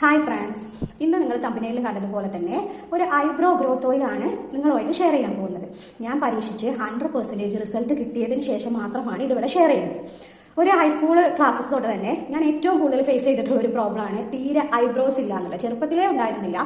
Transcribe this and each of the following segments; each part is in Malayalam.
ഹായ് ഫ്രണ്ട്സ് ഇന്ന് നിങ്ങൾ തമ്പനയിൽ കണ്ടതുപോലെ തന്നെ ഒരു ഐബ്രോ ഗ്രോത്ത് ഓയിലാണ് നിങ്ങളുമായിട്ട് ഷെയർ ചെയ്യാൻ പോകുന്നത്. ഞാൻ പരീക്ഷിച്ച് ഹൺഡ്രഡ് പെർസെന്റേജ് റിസൾട്ട് കിട്ടിയതിന് ശേഷം മാത്രമാണ് ഇതിവിടെ ഷെയർ ചെയ്യുന്നത്. ഒരു ഹൈസ്കൂൾ ക്ലാസ്സസ് തൊട്ട് തന്നെ ഞാൻ ഏറ്റവും കൂടുതൽ ഫേസ് ചെയ്തിട്ടുള്ള ഒരു പ്രോബ്ലമാണ് തീരെ ഐബ്രോസ് ഇല്ല എന്നുള്ളത് ചെറുപ്പത്തിലേ ഉണ്ടായിരുന്നില്ല.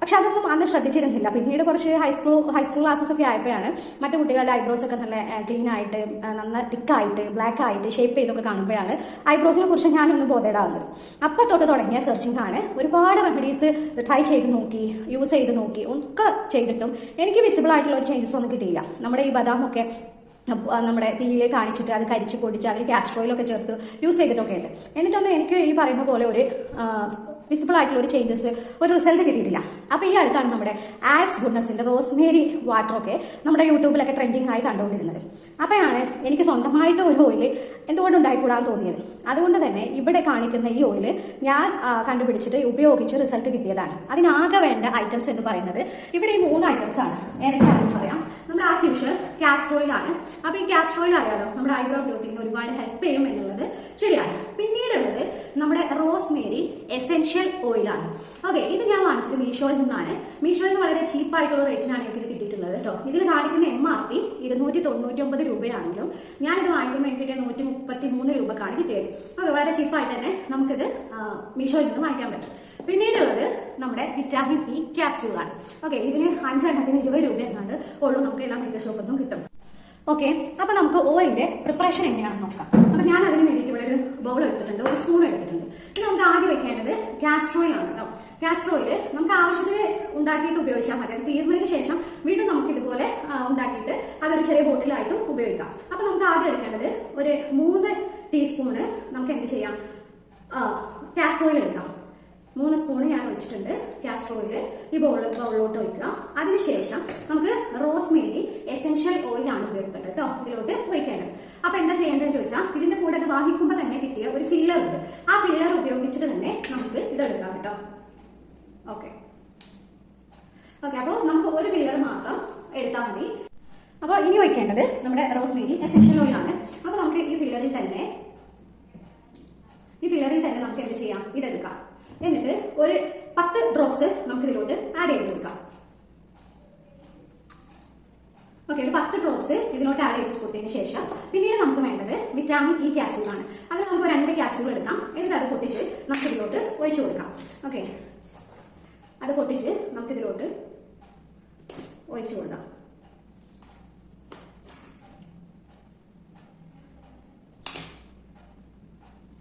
പക്ഷെ അതൊന്നും അന്ന് ശ്രദ്ധിച്ചിരുന്നില്ല. പിന്നീട് കുറച്ച് ഹൈസ്കൂൾ ഹൈസ്കൂൾ ക്ലാസ്സസ് ഒക്കെ ആയപ്പോഴാണ് മറ്റു കുട്ടികളുടെ ഐബ്രോസ് ഒക്കെ നല്ല ക്ലീൻ ആയിട്ട് നല്ല തിക്കായിട്ട് ബ്ലാക്ക് ആയിട്ട് ഷേപ്പ് ചെയ്തൊക്കെ കാണുമ്പോഴാണ് ഐബ്രോസിനെ കുറിച്ച് ഞാനൊന്ന് ബോധേടാവുന്നത്. അപ്പം തൊട്ട് തുടങ്ങിയ സെർച്ചിങ് ആണ് ഒരുപാട് റെമഡീസ് ട്രൈ ചെയ്ത് നോക്കി യൂസ് ചെയ്ത് നോക്കി ഒക്കെ ചെയ്തിട്ടും എനിക്ക് വിസിബിൾ ആയിട്ടുള്ള ഒരു ചേഞ്ചസ് ഒന്നും കിട്ടിയില്ല. നമ്മുടെ ഈ ബദാമൊക്കെ നമ്മുടെ തീയിൽ കാണിച്ചിട്ട് അത് കരിച്ച് പൊടിച്ച് അതിൽ കാസ്ട്രോയിലൊക്കെ ചേർത്ത് യൂസ് ചെയ്തിട്ടൊക്കെ ഉണ്ട് എന്നിട്ടൊന്നും എനിക്ക് ഈ പറയുന്ന പോലെ ഒരു വിസിബിൾ ആയിട്ടുള്ള ഒരു ചേഞ്ചസ് ഒരു റിസൾട്ട് കിട്ടിയിട്ടില്ല. അപ്പോൾ ഈ അടുത്താണ് നമ്മുടെ ആപ്സ് ഗുഡ്നസിന്റെ റോസ്മേരി വാട്ടർ ഒക്കെ നമ്മുടെ യൂട്യൂബിലൊക്കെ ട്രെൻഡിങ് ആയി കണ്ടുകൊണ്ടിരുന്നത്. അപ്പോഴാണ് എനിക്ക് സ്വന്തമായിട്ട് ഒരു ഓയിൽ എന്തുകൊണ്ട് ഉണ്ടായിക്കൂടാന്ന് തോന്നിയത്. അതുകൊണ്ട് തന്നെ ഇവിടെ കാണിക്കുന്ന ഈ ഓയിൽ ഞാൻ കണ്ടുപിടിച്ചിട്ട് ഉപയോഗിച്ച് റിസൾട്ട് കിട്ടിയതാണ്. അതിനാകെ വേണ്ട ഐറ്റംസ് എന്ന് പറയുന്നത് ഇവിടെ ഈ മൂന്ന് ഐറ്റംസ് ആണ്. ഏതൊക്കെയാണെന്ന് പറയാം. നമ്മുടെ ആസ് യൂഷ്വൽ കാസ്റ്റർ ഓയിൽ ആണ്. അപ്പൊ ഈ കാസ്ട്രോയിൽ അറിയാലോ നമ്മുടെ ഐബ്രോ ഗ്രോത്തിങ്ങിന് ഒരുപാട് ഹെൽപ്പ് ചെയ്യും എന്നുള്ളത് ശരിയാണ്. നമ്മുടെ റോസ്മേരി എസെൻഷ്യൽ ഓയിലാണ്. ഓക്കെ ഇത് ഞാൻ വാങ്ങിച്ചത് മീഷോയിൽ നിന്നാണ്. മീഷോയിൽ നിന്ന് വളരെ ചീപ്പ് ആയിട്ടുള്ള റേറ്റിനാണ് എനിക്കിത് കിട്ടിയിട്ടുള്ളത് കേട്ടോ. ഇതിൽ കാണിക്കുന്ന എം ആർ പി ഇരുന്നൂറ്റി തൊണ്ണൂറ്റി ഒമ്പത് രൂപയാണെങ്കിലും ഞാനിത് വാങ്ങിക്കുമ്പോൾ എനിക്ക് കിട്ടിയ നൂറ്റി മുപ്പത്തി മൂന്ന് രൂപക്കാണ് കിട്ടിയത്. ഓക്കെ വളരെ ചീപ്പായിട്ട് തന്നെ നമുക്കിത് മീഷോയിൽ നിന്ന് വാങ്ങിക്കാൻ പറ്റും. പിന്നീടുള്ളത് നമ്മുടെ വിറ്റാമിൻ ഇ ക്യാപ്സ്യൂളാണ് ഓക്കെ ഇതിന് അഞ്ചെണ്ണത്തിന് ഇരുപത് രൂപ എങ്ങാണ്ട് ഉള്ളൂ. നമുക്ക് എല്ലാ മെഡിക്കൽ ഷോപ്പിൽ നിന്നും കിട്ടും. ഓക്കെ അപ്പൊ നമുക്ക് ഓയിലിന്റെ പ്രിപ്പറേഷൻ എങ്ങനെയാണെന്ന് നോക്കാം. അപ്പൊ ഞാൻ അതിന് വേണ്ടിയിട്ട് ഇവിടെ ഒരു ബൗൾ എടുത്തിട്ടുണ്ട് ഒരു സ്പൂൺ എടുത്തിട്ടുണ്ട്. ഇത് നമുക്ക് ആദ്യം വെക്കേണ്ടത് കാസ്ട്രോയിൽ ആണ് കേട്ടോ കാസ്ട്രോയിൽ നമുക്ക് ആവശ്യത്തിന് ഉണ്ടാക്കിയിട്ട് ഉപയോഗിച്ചാൽ മതി. അത് തീർന്നതിന് ശേഷം വീണ്ടും നമുക്ക് ഇതുപോലെ ഉണ്ടാക്കിയിട്ട് അതൊരു ചെറിയ ബോട്ടിലായിട്ടും ഉപയോഗിക്കാം. അപ്പൊ നമുക്ക് ആദ്യം എടുക്കേണ്ടത് ഒരു മൂന്ന് ടീസ്പൂണ് നമുക്ക് എന്ത് ചെയ്യാം? കാസ്ട്രോയിൽ എടുക്കാം. മൂന്ന് സ്പൂൺ ഞാൻ വെച്ചിട്ടുണ്ട് കാസ്റ്റർ ഓയിൽ ഈ ബൗൾ ബൗളിലോട്ട് ഒഴിക്കുക. അതിനുശേഷം നമുക്ക് റോസ്മേരി എസെൻഷ്യൽ ഓയിലാണ് ഉപയോഗിക്കേണ്ടത് കേട്ടോ. ഇതിലോട്ട് ഒഴിക്കേണ്ടത്. അപ്പൊ എന്താ ചെയ്യേണ്ടതെന്ന് ചോദിച്ചാൽ ഇതിന്റെ കൂടെ അത് വാങ്ങിക്കുമ്പോൾ തന്നെ കിട്ടിയ ഒരു ഫില്ലർ ഉണ്ട്. ആ ഫില്ലർ ഉപയോഗിച്ചിട്ട് തന്നെ നമുക്ക് ഇതെടുക്കാം കേട്ടോ. ഓക്കെ ഓക്കെ അപ്പോൾ നമുക്ക് ഒരു ഫില്ലർ മാത്രം എടുത്താൽ മതി. അപ്പോൾ ഇനി ഒഴിക്കേണ്ടത് നമ്മുടെ റോസ്മേരി എസെൻഷ്യൽ ഓയിലാണ് അപ്പോൾ നമുക്ക് ഈ ഫില്ലറിൽ തന്നെ ഈ ഫില്ലറിൽ തന്നെ നമുക്ക് എന്ത് ചെയ്യാം? ഇതെടുക്കാം. എന്നിട്ട് ഒരു പത്ത് ഡ്രോപ്സ് നമുക്ക് ഇതിലോട്ട് ആഡ് ചെയ്ത് കൊടുക്കാം. ഓക്കെ ഒരു പത്ത് ഡ്രോപ്സ് ഇതിലോട്ട് ആഡ് ചെയ്ത് കൊടുത്തതിന് ശേഷം പിന്നീട് നമുക്ക് വേണ്ടത് വിറ്റാമിൻ ഇ ക്യാപ്സ്യൂളാണ് അത് നമുക്ക് രണ്ട് ക്യാപ്സ്യൂൾ എടുക്കാം. എന്നിട്ട് അത് പൊട്ടിച്ച് നമുക്ക് ഇതിലോട്ട് ഒഴിച്ചു കൊടുക്കാം. ഓക്കെ അത് പൊട്ടിച്ച് നമുക്ക് ഇതിലോട്ട് ഒഴിച്ചു കൊടുക്കാം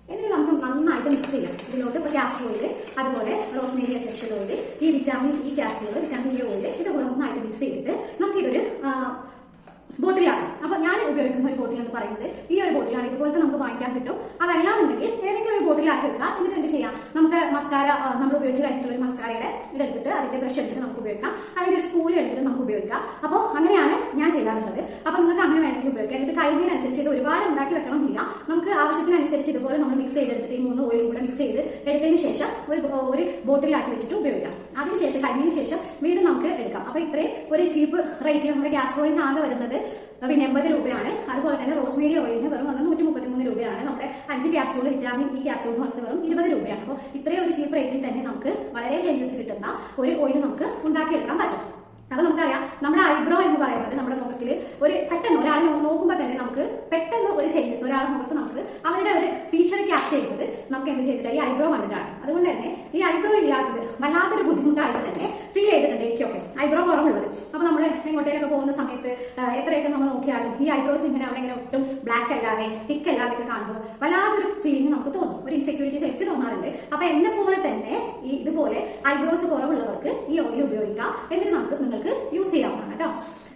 എന്നിട്ട് നമുക്ക് നന്നായിട്ട് മിക്സ് ചെയ്യാം ഇതിലോട്ട് ഇപ്പോൾ കാസ്റ്റർ ഓയിൽ അതുപോലെ റോസ്മേരി എസെൻഷ്യൽ ഓയിൽ ഈ vitamin E capsule vitamin E oil ഇതൊക്കെ നന്നായിട്ട് മിക്സ് ചെയ്തിട്ട് നമുക്കിതൊരു ബോട്ടിലാക്കാം അപ്പൊ ഞാൻ ഉപയോഗിക്കുന്ന ഒരു ബോട്ടിൽ എന്ന് പറയുന്നത്. ഈ ഒരു ബോട്ടിലാണ് ഇതുപോലത്തെ നമുക്ക് വാങ്ങിക്കാൻ കിട്ടും. അതല്ലാന്നുണ്ടെങ്കിൽ ഏതെങ്കിലും ഒരു ബോട്ടിലാക്കി എടുക്കുക എന്നിട്ട് എന്ത് ചെയ്യാം? നമുക്ക് മസ്കാര നമ്മൾ ഉപയോഗിച്ച് കഴിഞ്ഞിട്ടുള്ള ഒരു മസ്കാരയുടെ ഇതെടുത്തിട്ട് അതിന്റെ ബ്രഷ് എടുത്തിട്ട് നമുക്ക് ഉപയോഗിക്കാം. അല്ലെങ്കിൽ ഒരു സ്പൂൾ എടുത്തിട്ട് നമുക്ക് ഉപയോഗിക്കാം. അപ്പോൾ അങ്ങനെയാണ് ഞാൻ ചെയ്യാറുള്ളത്. അപ്പൊ നിങ്ങൾക്ക് വേണമെങ്കിൽ ഉപയോഗിക്കാം എന്നിട്ട് കഴിയുന്നതിനനുസരിച്ച് ഇത് ഒരുപാട് ഉണ്ടാക്കി വെക്കണമെന്നില്ല. നമുക്ക് ആവശ്യത്തിനനുസരിച്ച് ഇതുപോലെ നമ്മൾ മിക്സ് ചെയ്തെടുത്തിട്ട് ഈ മൂന്ന് ഓയിലും കൂടെ മിക്സ് ചെയ്ത് എടുത്തതിന് ശേഷം ഒരു ഒരു ബോട്ടിലാക്കി വെച്ചിട്ട് ഉപയോഗിക്കാം. അതിനുശേഷം കഴിഞ്ഞതിന് ശേഷം വീണ്ടും നമുക്ക് എടുക്കാം. അപ്പൊ ഇത്രയും ഒരു ചീപ്പ് റേറ്റ് നമ്മുടെ ഓയിലിന് ആകെ വരുന്നത് പിന്നെ എൺപത് രൂപയാണ്. അതുപോലെ തന്നെ റോസ്മേരി ഓയിലിന് വെറും വന്ന് നൂറ്റി മുപ്പത്തിമൂന്ന് രൂപയാണ്. നമ്മുടെ അഞ്ച് ക്യാപ്സൂൾ വിറ്റാമിൻ ഈ ക്യാപ്സൂൾ വന്നത് വെറും ഇരുപത് രൂപയാണ്. അപ്പോൾ ഇത്രയും ഒരു ചീപ്പ് റേറ്റിൽ തന്നെ നമുക്ക് വളരെ ചേഞ്ചസ് കിട്ടുന്ന ഒരു ഓയിൽ നമുക്ക് ഉണ്ടാക്കിയെടുക്കാൻ പറ്റും. അത് നമുക്കറിയാം നമ്മുടെ ഐബ്രോ എന്ന് പറയുന്നത് നമ്മുടെ മുഖത്തിൽ ഒരു പെട്ടെന്ന് ഒരാളെ നോക്കുമ്പോൾ തന്നെ നമുക്ക് പെട്ടെന്ന് ഒരു ചേഞ്ചസ് ഒരാളുടെ മുഖത്ത് നമുക്ക് അവരുടെ ഒരു ഫീച്ചർ ക്യാപ്ചർ ചെയ്യുന്നത് നമുക്ക് എന്ത് ചെയ്തിട്ട് ഈ ഐബ്രോ കണ്ടിട്ടാണ്. അതുകൊണ്ട് തന്നെ ഈ ഐബ്രോ ഇല്ലാത്തത് വല്ലാത്തൊരു ബുദ്ധിമുട്ടായിട്ട് തന്നെ ഫീൽ ചെയ്തിട്ടുണ്ട് എനിക്കൊക്കെ. ഐബ്രോ കുറവുള്ളത്. അപ്പൊ നമ്മൾ എങ്ങോട്ടേലൊക്കെ പോകുന്ന സമയത്ത് എത്രയൊക്കെ നമ്മൾ നോക്കിയാലും ഈ ഐബ്രോസ് ഇങ്ങനെ അവിടെ ഇങ്ങനെ ഒട്ടും ബ്ലാക്ക് അല്ലാതെ തിക്ക് അല്ലാതെ ഒക്കെ കാണുമ്പോൾ വല്ലാത്തൊരു ഫീലിംഗ് നമുക്ക് തോന്നും. ഒരു ഇൻസെക്യൂരിറ്റീസ് എനിക്ക് തോന്നാറുണ്ട്. അപ്പൊ എന്നെ ഈ ഇതുപോലെ ഐബ്രോസ് കുറവുള്ളവർക്ക് ഈ ഓയിൽ ഉപയോഗിക്കാം. എന്നിട്ട് നമുക്ക് നിങ്ങൾക്ക് യൂസ് ചെയ്യാവുന്നതാണ് കേട്ടോ.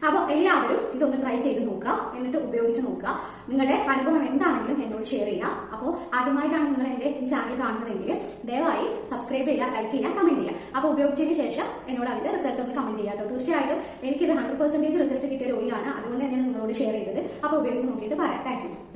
അപ്പോൾ എല്ലാവരും ഇതൊന്ന് ട്രൈ ചെയ്ത് നോക്കുക. എന്നിട്ട് ഉപയോഗിച്ച് നോക്കുക. നിങ്ങളുടെ അനുഭവം എന്താണെങ്കിലും എന്നോട് ഷെയർ ചെയ്യുക. അപ്പോൾ ആദ്യമായിട്ടാണ് നിങ്ങൾ എന്റെ ചാനൽ കാണുന്നതെങ്കിൽ ദയവായി സബ്സ്ക്രൈബ് ചെയ്യുക ലൈക്ക് ചെയ്യുക കമന്റ് ചെയ്യുക. അപ്പോൾ ഉപയോഗിച്ചതിന് ശേഷം എന്നോട് അതിന്റെ റിസൾട്ട് ഒന്ന് കമന്റ് ചെയ്യുക കേട്ടോ. തീർച്ചയായിട്ടും എനിക്കിത് ഹൺഡ്രഡ് പെർസെന്റേജ് റിസൾട്ട് കിട്ടിയ ഒരു ഓയിലാണ് അതുകൊണ്ട് തന്നെയാണ് നിങ്ങളോട് ഷെയർ ചെയ്തത്. അപ്പോൾ ഉപയോഗിച്ച് നോക്കിയിട്ട് പറയാം. താങ്ക്